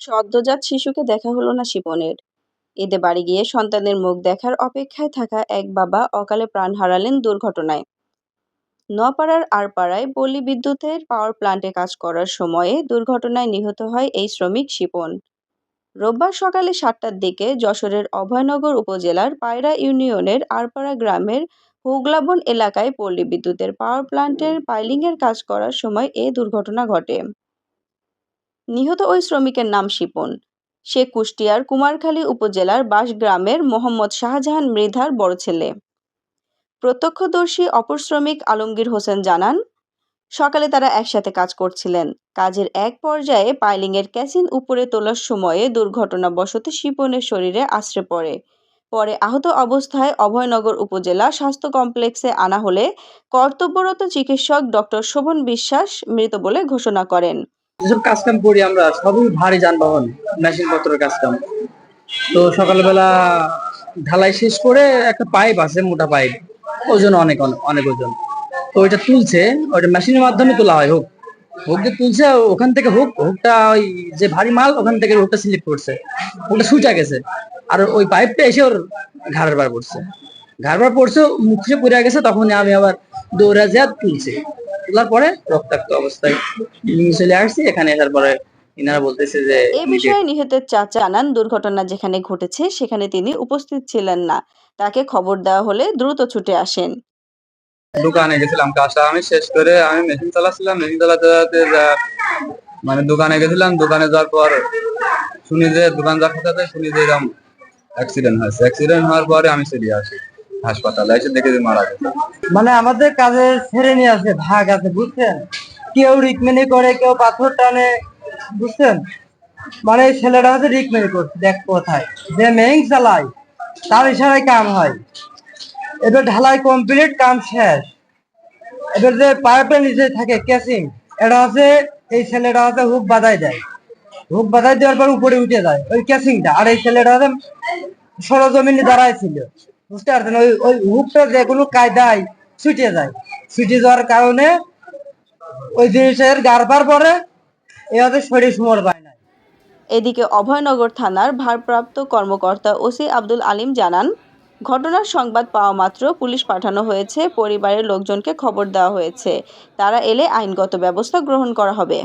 সদ্যজাত শিশুকে দেখা হলো না শিপনের ঈদে বাড়ি গিয়ে সন্তানের মুখ দেখার অপেক্ষায় থাকা এক বাবা অকালে প্রাণ হারালেন দুর্ঘটনায়। নপাড়ার আরপাড়ায় পল্লী বিদ্যুতের পাওয়ার প্ল্যান্টে কাজ করার সময়ে দুর্ঘটনায় নিহত হয় এই শ্রমিক শিপন। রোববার সকালে সাতটার দিকে যশোরের অভয়নগর উপজেলার পায়রা ইউনিয়নের আরপাড়া গ্রামের হুগলাবন এলাকায় পল্লী বিদ্যুতের পাওয়ার প্ল্যান্টের পাইলিংয়ের কাজ করার সময় এ দুর্ঘটনা ঘটে। নিহত ওই শ্রমিকের নাম শিপন। সে কুষ্টিয়ার কুমারখালী উপজেলার বাঁশগ্রামের মোহাম্মদ শাহজাহান মৃধার বড় ছেলে। প্রত্যক্ষদর্শী অপর শ্রমিক আলমগীর হোসেন জানান, সকালে তারা একসাথে কাজ করছিলেন। কাজের এক পর্যায়ে পাইলিংয়ের ক্যাসিন উপরে তোলার সময়ে দুর্ঘটনাবশত শিপনের শরীরে আশ্রে পড়ে। পরে আহত অবস্থায় অভয়নগর উপজেলা স্বাস্থ্য কমপ্লেক্সে আনা হলে কর্তব্যরত চিকিৎসক ডক্টর শোভন বিশ্বাস মৃত বলে ঘোষণা করেন। যেসব কাজ কাম করি আমরা, সবই ভারী যানবাহন, মেশিন পত্রের কাজ কাম তো সকালবেলা ঢালাই শেষ করে একটা পাইপ আছে, মোটা পাইপ। ওজন অনেক, অনেক- ওজন। তো ওইটা তুলছে, ওইটা মেশিনের মাধ্যমে তোলা হয়, হোক। হুক যে তুলছে, ওখান থেকে হুক, হুকটা ওই যে ভারী মাল, ওখান থেকে হুকটা স্লিপ করছে। হুকটা সুইচা গেছে। আর ওই পাইপটা এসে ওর ঘাড়ের বার পড়ছে। ঘাড় বার পড়ছে, মুখে পড়ে গেছে তখন আমি আবার দৌড়া যা তুলছি। তোলার পরে রক্তাক্ত অবস্থায় চলে আসছি। এখানে তারপরে ইনারা বলতেছে যে এ বিষয়ে নিহতের চাচা জানান দুর্ঘটনা যেখানে ঘটেছে সেখানে তিনি উপস্থিত ছিলেন না। তাকে খবর দেওয়া হলে দ্রুত ছুটে আসেন। দোকানে গেছিলাম কাজটা আমি শেষ করে আমি মেশিন চালাচ্ছিলাম। মেশিন চালাতে চালাতে মানে দোকানে গেছিলাম দোকানে যাওয়ার পর শুনি যে দোকান যাতে শুনি যে এরকম অ্যাক্সিডেন্ট হয়েছে। অ্যাক্সিডেন্ট হওয়ার পরে আমি চলে আসি। হাসপাতালে এসে দেখে মারা গেছে। মানে আমাদের কাজের শ্রেণি আছে, ভাগ আছে, বুঝছেন? কেউ রিকমেনি করে, কেউ পাথর টানে, বুঝছেন? মানে ছেলেটা হচ্ছে রিকমেনি করছে, দেখ কোথায়। যে মেইন চালায়, তার ইশারায় কাম হয়। এবার ঢালাই কমপ্লিট কাম শেষ। এবার যে পাইপের নিচে থাকে কেসিং এটা হচ্ছে, এই ছেলেটা হচ্ছে হুক বাঁধাই দেয়। হুক বাঁধাই দেওয়ার পর উপরে উঠে যায়, ওই কেসিংটা আর এই ছেলেটা হচ্ছে সরজমিনে দাঁড়ায় ছিল। বুঝতে পারছেন? ওই ওই হুকটা যেগুলো কায়দায় ছুটে যায়। ছুটে যাওয়ার কারণে ওই জিনিসের গারবার পরে এ হচ্ছে শরীর সুমর পায় না। এদিকে অভয়নগর থানার ভারপ্রাপ্ত কর্মকর্তা ওসি আব্দুল আলিম জানান, ঘটনার সংবাদ পাওয়া মাত্র পুলিশ পাঠানো হয়েছে, পরিবারের লোকজনকে খবর দেওয়া হয়েছে। তারা এলে আইনগত ব্যবস্থা গ্রহণ করা হবে।